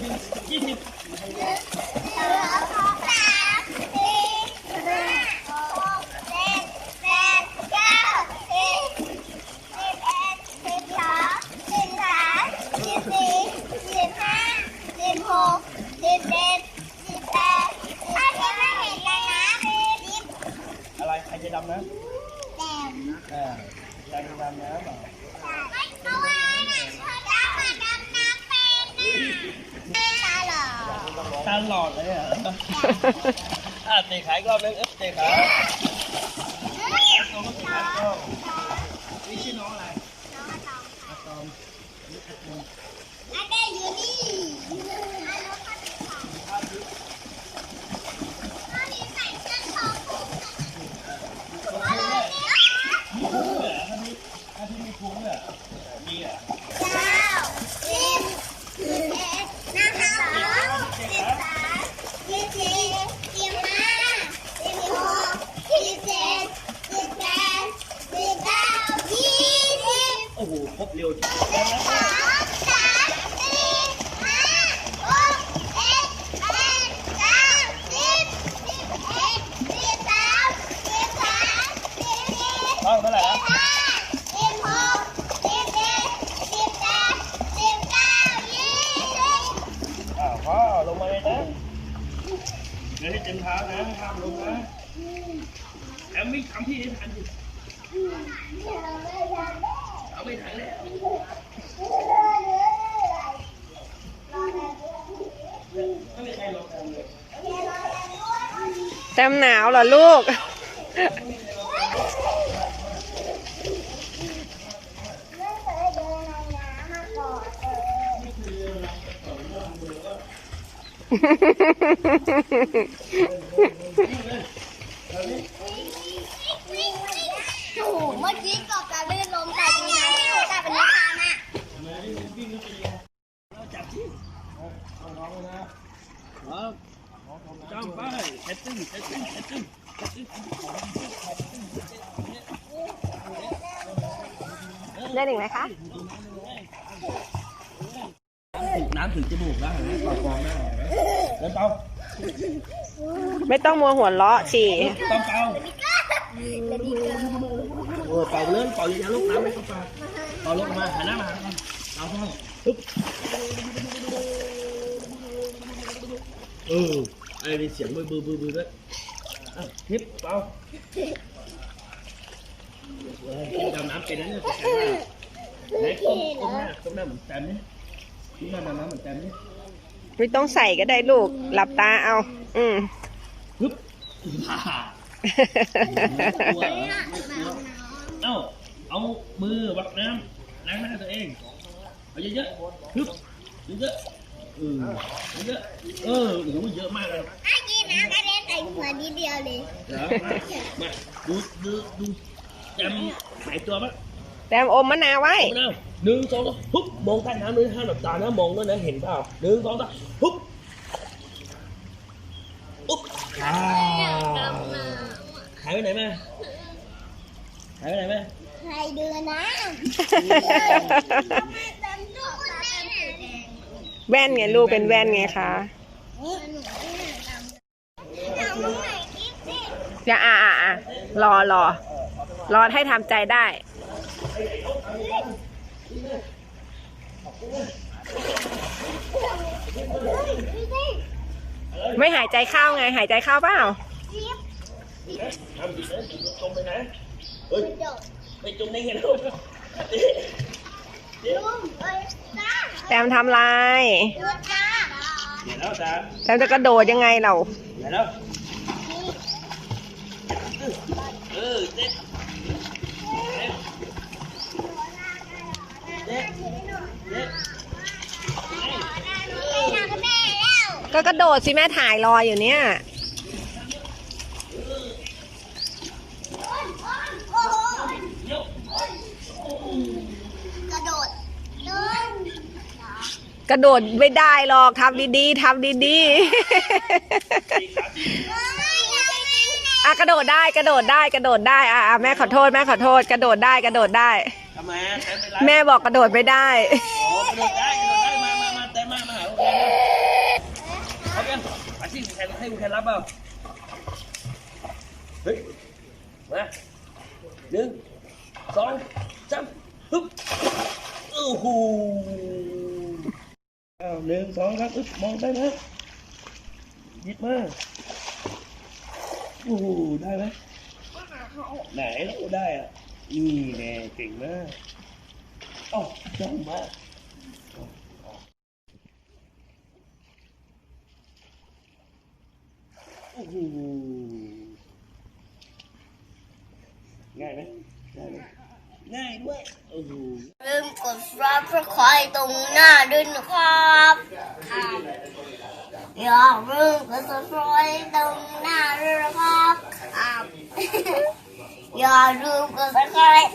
ยี่สิบ สองสามสี่ห้าหกเจ็ดแปดเก้าสิบสิบเอ็ดสิบสองสิบสามสิบสี่สิบห้าสิบหกสิบเจ็ดสิบแปดถ้าที่ไม่เห็นเลยนะสิบ อะไรใครจะดำนะ แต้ม เออใครจะดำน้ำเหรอ ไม่เพราะว่าเนี่ยเธอดำมาดำน้ำเป็นน่ะตาหล่อ ตลอดเลยอะอะเตะขายรอบนึงเอ๊ะเตะขาตัวก็เตะขาก็นี่ชื่อน้องอะไร น้องอะตอม อะตอม อันเดอยู่นี่อันนู้นก็ติดของอันนี้ใส่เสื้อคอผูกอะไรเนี่ย มีพุงเหรอท่านนี้ท่านที่มีพุงเหรอมีอะ เก้าสิบสิบเอ็ดนะคะสองสิบสามสิบสี่สิบห้าสิบหกสิบเจ็ดสิบแปดสิบเก้ายี่สิบ โอ้โหครบเร็วจัง สองสามสี่ห้าหกเจ็ดแปดเก้าสิบสิบเอ็ดสิบสองสิบสามสิบสี่ ห้องเท่าไหร่ สิ ครับ บห้าสิบหกสิบเจ็ดสิบแปดสิบเก้ายี่สิบ อ้าวพ่อลงมาเลยนะเดี๋ยวให้เต็มเท้า นะห้ามลงนะแอมไม่ทำพี่ให้ทันสิเอาไม่ทันแล้วไม่มีใครลงกันเลยแต้มหนาวเหรอลูก ไม่เคยเดินในน้ำมาก่อนเลย โอ้โหเมื่อกี้กบการลื่นลมแต่จริงๆที่หนูจับเป็นนิทานอะเราจับที่เอาน้องเลยนะจ้องไปเซตติ้งเซตติ้งเซตติ้งเซตติ้งเล่นอีกไหมคะ น้ำถึงจมูกได้ไหมต่อกองได้ไหม เดินเปล่าไม่ต้องมัวหัวเราะฉี่ต้องเปล่าเออเป่าเลยเป่าอย่าลูกน้ำไม่เข้าปากเป่าลงมาหันหน้ามาหาเราเอาเข้าปึ๊บเออไอ้นี่เสียงบือบือบือบือด้วยอะทิปเป่าดำน้ำเป็นนะเนี่ยไหนก้มก้มหน้าก้มหน้าเหมือนแตมนี่ก้มหน้าดำน้ำเหมือนแตมนี่ ไม่ต้องใส่ก็ได้ลูก หลับตาเอา อืมปึ๊บฮ่าฮ่ากลัวเหรอไม่กลัวเอ้าเอามือวักน้ำล้างหน้าตัวเองเอาเยอะๆฮึบเยอะๆเออเยอะๆเออโอ้โหเยอะมากเลยไอ้กินน้ำกระเด็นใส่หัวนิดเดียวเลยเดี๋ยวมามาดูดูดูจำหายตัวปะ แต้มอมมะนาวไว้ มะนาวหนึ่งสองสามปุ๊บมองใต้น้ำเลยห้ามหลับตานะมองด้วยนะเห็นเปล่าหนึ่งสองสามปุ๊บปุ๊บอ่าหายไปไหนมาหายไปไหนมาใครเดินนะเต็มตัวตาเต็มสีแดงแว่นไงลูกเป็นแว่นไงคะหนูไม่เห็นดำเอาตรงไหนกิ๊บสิอย่าอะอะอะรอรอรอให้ทำใจได้ ไม่หายใจเข้าไง หายใจเข้าเปล่าจมไปนเฮ้ยจบไปจมได้ไงลูกลุงเอ้ยจ้าแต้มทำลายแต้มจะกระโดดยังไงเราเดี๋ยวแล้วเออเด็ดเด็ดเด็ด ไม่ทำแม่แล้ว ก็กระโดดสิแม่ถ่ายรออยู่เนี่ยโอ้โหกระโดดหนึ่งกระโดดไม่ได้หรอกทำดีๆทำดีไม่ได้ๆอะกระโดดได้กระโดดได้กระโดดได้อะอะแม่ขอโทษแม่ขอโทษ กระโดดได้กระโดดได้ ทำไมแต้มไปไล่แม่บอกกระโดดไม่ได้ โอ้กระโดดได้กระโดดได้มามามาแต้มมามาหาลูกแคนเอาแคน อาชีพแคนให้คุณแคนรับเปล่าเฮ้ยมาหนึ่งสองสามฮึบโอ้โหอ้าวหนึ่งสองครับอึ๊บมองได้ไหมหยิบมาโอ้โหได้ไหมไหนเราได้อะนี่แน่เก่งมากเอ้าจังมาก โอ้โห ง่ายไหมง่ายไหมง่ายด้วยโอ้โหลืมกดซับสไครต์ตรงหน้าด้วยนะครับอย่าลืมกดซับสไครต์ตรงหน้าด้วยนะครับอย่าลืมกดซับสไครต์